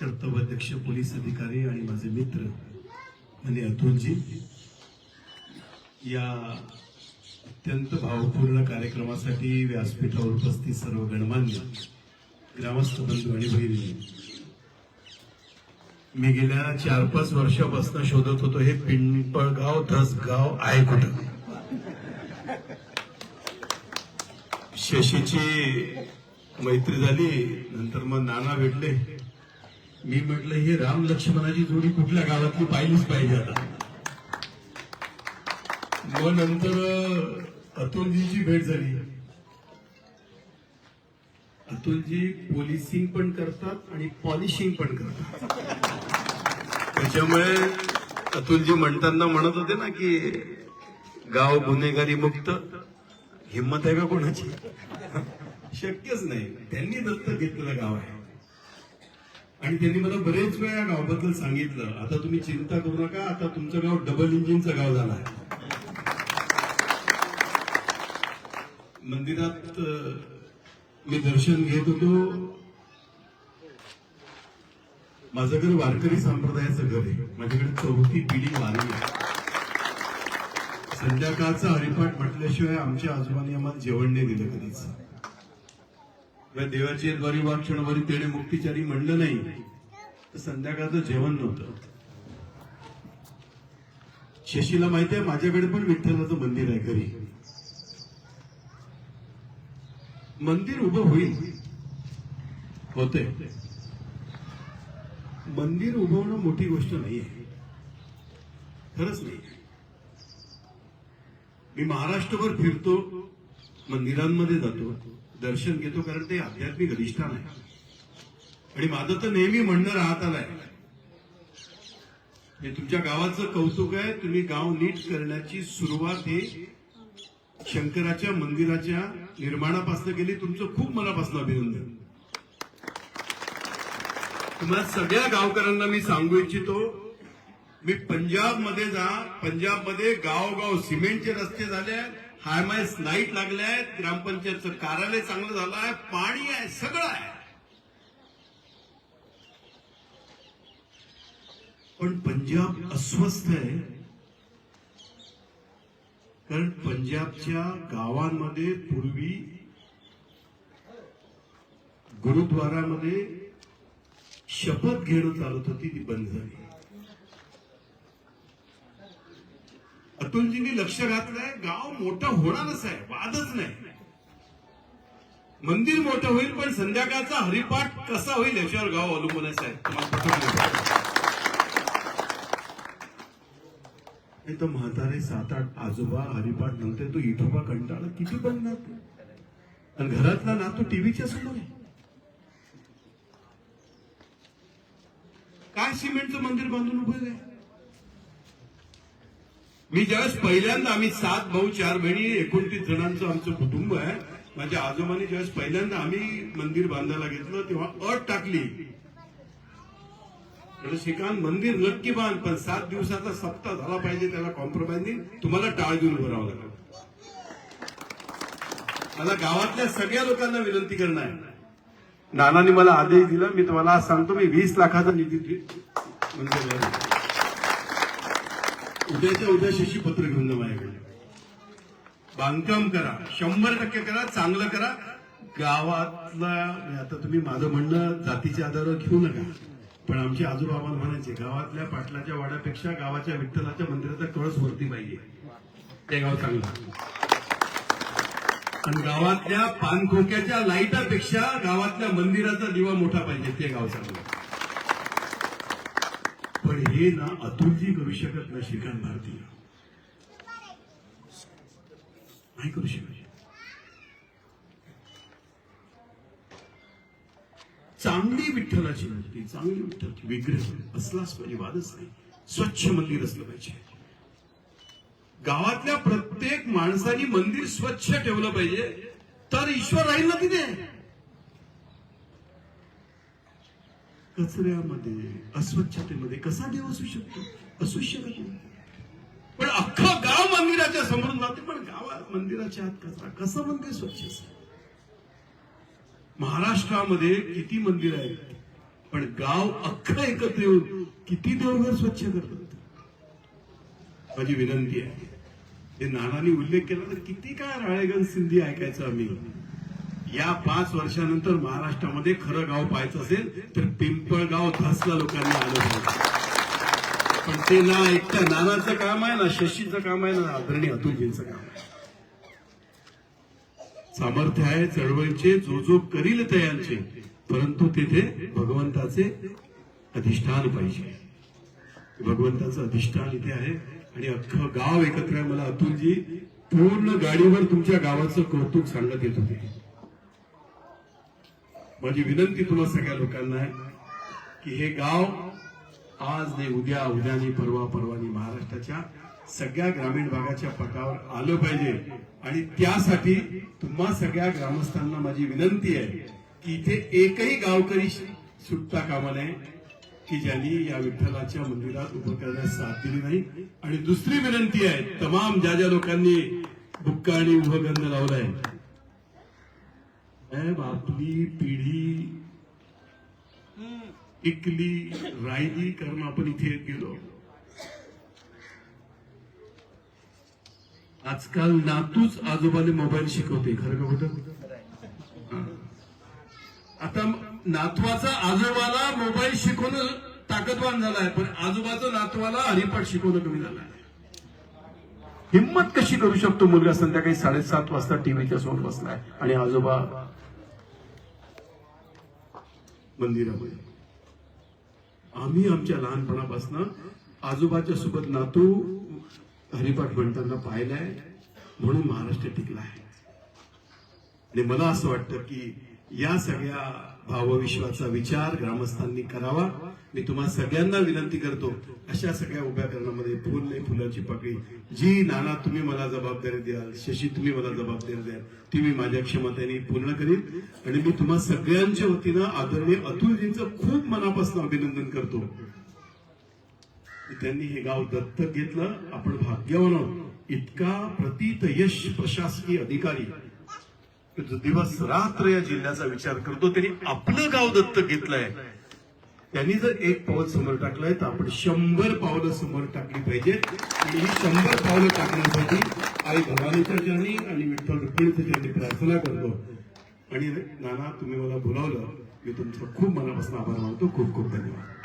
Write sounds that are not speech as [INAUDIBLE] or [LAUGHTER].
कर्तव्याध्यक्ष police अधिकारी आणि माझे मित्र आणि अतुलजी या अत्यंत भावपूर्ण कार्यक्रमासाठी व्यासपीठावर उपस्थित सर्व गणमान्य ग्रामस्थ बंधू आणि बहिणी मी गेल्या चार पाच वर्षापासून शोधत होतो हे पिंपळगाव धसगाव आहे कुठं? शशीची मैत्री झाली नंतर मग नाना भेटले. मी म्हटलं ही राम लक्ष्मणाची जोडी कुठल्या गावातली पाहिलीच पाहिजे आता. मग नंतर अतुलजीची भेट झाली. अतुलजी पोलिसिंग पण करतात आणि पॉलिशिंग पण करतात. त्याच्यामुळे अतुलजी म्हणताना म्हणत होते ना की गाव गुन्हेगारी मुक्त हिंमत आहे का कोणाची? [LAUGHS] शक्यच नाही. त्यांनी दत्तक घेतलेलं गाव आहे. आणि त्यांनी मला बरेच वेळा गावाबद्दल सांगितलं. आता तुम्ही चिंता करू नका आता तुमचं गाव डबल इंजिनचं गाव झालं आहे. मंदिरात मी दर्शन घेत होतो. माझं घर वारकरी संप्रदायाचं घर आहे. माझ्याकडे चौथी पिढी वारली आहे. संध्याकाळचा हरिपाठ म्हटल्याशिवाय आमच्या आजोबांनी आम्हाला जेवण नाही दिलं कधीच. देवाची द्वारी वाक्षणवारी तेणे मुक्तिचारी म्हणलं नाही. तर संध्याकाळचं जेवण नव्हतं. शशीला माहिती आहे माझ्याकडे पण विठ्ठलाचं मंदिर आहे घरी. मंदिर उभं होईल. होते मंदिर उभवणं मोठी गोष्ट नाही आहे खरंच नाही मी महाराष्ट्रभर फिरतो मंदिरांमध्ये जातो. दर्शन घेतो कारण ते आध्यात्मिक अधिष्ठान आहे. आणि माझं तर नेहमी म्हणणं राहत आलंय हे तुमच्या गावाचं कौतुक आहे. तुम्ही गाव नीट करण्याची सुरुवात ही शंकराच्या मंदिराच्या निर्माणापासून केली. तुमचं खूप मनापासून अभिनंदन. तुम्हाला सगळ्या गावकऱ्यांना मी सांगू इच्छितो मी पंजाबमध्ये जा पंजाबमध्ये गावगाव सिमेंटचे रस्ते झाले हायमायस लाइट लागल्या आहेत ग्रामपंचायतचं कार्यालय चांगलं झालं आहे पाणी आहे सगळं आहे. पण पंजाब अस्वस्थ आहे. कारण पंजाबच्या गावांमध्ये पूर्वी गुरुद्वारामध्ये शपथ घेणं चालत होती ती बंद झाली. अतुलजींनी लक्ष घातलंय गाव मोठं होणारच आहे. वादच नाही. मंदिर मोठं होईल पण संध्याकाळचा हरिपाठ कसा होईल याच्यावर गाव अवलंबून आहे साहेब. नाही तर म्हातारे सात आठ आजोबा हरिपाठ नंतर तो इठोबा कंटाळा किती पण नातो आणि घरातला ना तो टीव्हीच्या समोर आहे. काय सिमेंटचं मंदिर बांधून उभं आहे? मी ज्यावेळेस पहिल्यांदा आम्ही सात भाऊ चार बहिणी एकोणतीस जणांचं आमचं कुटुंब आहे. माझ्या आजोबांनी ज्यावेळेस पहिल्यांदा आम्ही मंदिर बांधायला घेतलं तेव्हा अट टाकली. श्रीकांत मंदिर नक्की बांध पण सात दिवसाचा सप्ताह झाला पाहिजे त्याला कॉम्प्रोमाइज नाही. तुम्हाला टाळ देऊन उभं राहावं लागेल. मला गावातल्या सगळ्या लोकांना विनंती करणार आहे. नानांनी मला आदेश दिला मी तुम्हाला आज सांगतो मी वीस लाखाचा निधी म्हणजे उद्याच्या उद्या शशी पत्र घेऊन जा माझ्याकडे. बांधकाम करा. शंभर टक्के करा चांगलं करा. गावातला आता तुम्ही माझं म्हणणं जातीच्या आधारावर घेऊ नका. पण आमचे आजोबा आम्हाला म्हणायचे गावातल्या पाटलाच्या वाड्यापेक्षा गावाच्या विठ्ठलाच्या मंदिराचा कळस वरती पाहिजे. ते गाव चांगलं. आणि गावातल्या पानखोक्याच्या लाईटापेक्षा गावातल्या मंदिराचा दिवा मोठा पाहिजे. ते गाव चांगलं. पण हे ना अतुलजी करू शकत ना श्रीकांत भारती नाही करू शकत. चांगली विठ्ठलाची मूर्ती चांगली विठ्ठलाची विग्रह असलाच पाहिजे वादच नाही. स्वच्छ मंदिर असलं पाहिजे. गावातल्या प्रत्येक माणसाने मंदिर स्वच्छ ठेवलं पाहिजे तर ईश्वर राहील ना तिथे. कचऱ्यामध्ये अस्वच्छतेमध्ये कसा देव असू शकतो? असू शकत नाही. पण अख्खं गाव मंदिराच्या समोरून जाते पण गावात मंदिराच्या आत कचरा कसं मंदिर स्वच्छ असेल? महाराष्ट्रामध्ये किती मंदिर आहेत पण गाव अख्खं एकत्र येऊन किती देवघर स्वच्छ करतात? माझी विनंती आहे. ते नानांनी उल्लेख केला तर किती काय राळेगण सिंधी ऐकायचं आम्ही. या पाच वर्षानंतर महाराष्ट्रामध्ये खरं गाव पाहायचं असेल तर पिंपळगाव धासला लोकांनी आलं पाहिजे पण ते ना एकट्या नानाचं काम आहे ना शशीचं काम आहे ना आदरणीय अतुलजींचं काम आहे. सामर्थ्य आहे चळवळीचे जो जो करील तयांचे परंतु तेथे भगवंताचे अधिष्ठान पाहिजे. भगवंताचं अधिष्ठान इथे आहे आणि अख्खं गाव एकत्र आहे. मला अतुलजी पूर्ण गाडीवर तुमच्या गावाचं कौतुक सांगत येत होते. माझी विनंती तुम्हा सगळ्या लोकांना आहे की हे गाव आज नाही उद्या उद्या नाही परवा परवानी महाराष्ट्राच्या सगळ्या ग्रामीण भागाच्या पटावर आलं पाहिजे. आणि त्यासाठी तुम्हा सगळ्या ग्रामस्थांना माझी विनंती आहे की इथे एकही गावकरी सुटता कामा नये की ज्यांनी या विठ्ठलाच्या मंदिरात उभं करण्यास साथ दिली नाही. आणि दुसरी विनंती आहे तमाम ज्या ज्या लोकांनी बुक्का आणि उभगंध लावलाय साहेब आपली पिढी टिकली राहिली कारण आपण इथे गेलो. आजकाल नातूच आजोबाने मोबाईल शिकवते खरं का कुठं आता नातवाचा आजोबाला मोबाईल शिकवणं ताकदवान झालाय पण आजोबाचं नातवाला हरिपाठ शिकवणं कमी झालंय. हिंमत कशी करू शकतो मुलगा संध्याकाळी साडेसात वाजता टीव्हीच्या समोर बसलाय आणि आजोबा मंदिरामध्ये. आम्ही आमच्या लहानपणापासून आजोबाच्या सोबत नातू हरिपाठ म्हणताना पाहिलाय म्हणून महाराष्ट्र टिकला आहे. आणि मला असं वाटतं की या सगळ्या भावविश्वाचा विचार ग्रामस्थांनी करावा. मी तुम्हा सगळ्यांना विनंती करतो अशा सगळ्या उभ्या करण्यामध्ये फुल नाही फुलाची पाकळी. जी नाना तुम्ही मला जबाबदारी द्याल शशी तुम्ही मला जबाबदारी द्याल ती मी माझ्या क्षमतेने पूर्ण करीन. आणि मी तुम्हा सगळ्यांच्या वतीनं आदरणीय अतुलजींचं खूप मनापासून अभिनंदन करतो. त्यांनी हे गाव दत्तक घेतलं आपण भाग्यवान आहोत. इतका प्रतीत यश प्रशासकीय अधिकारी दिवस रात्र या जिल्ह्याचा विचार करतो त्यांनी आपलं गाव दत्तक घेतलंय. त्यांनी जर एक पाऊल समोर टाकलंय तर आपण शंभर पावलं समोर टाकली पाहिजे आणि ही शंभर पावलं टाकण्यासाठी आई भवानीच्या चरणी आणि विठ्ठल रुक्मिणीच्या चरणी प्रार्थना करतो. आणि नाना तुम्ही मला बोलावलं. मी तुमचं खूप मनापासून आभार मानतो. खूप खूप धन्यवाद.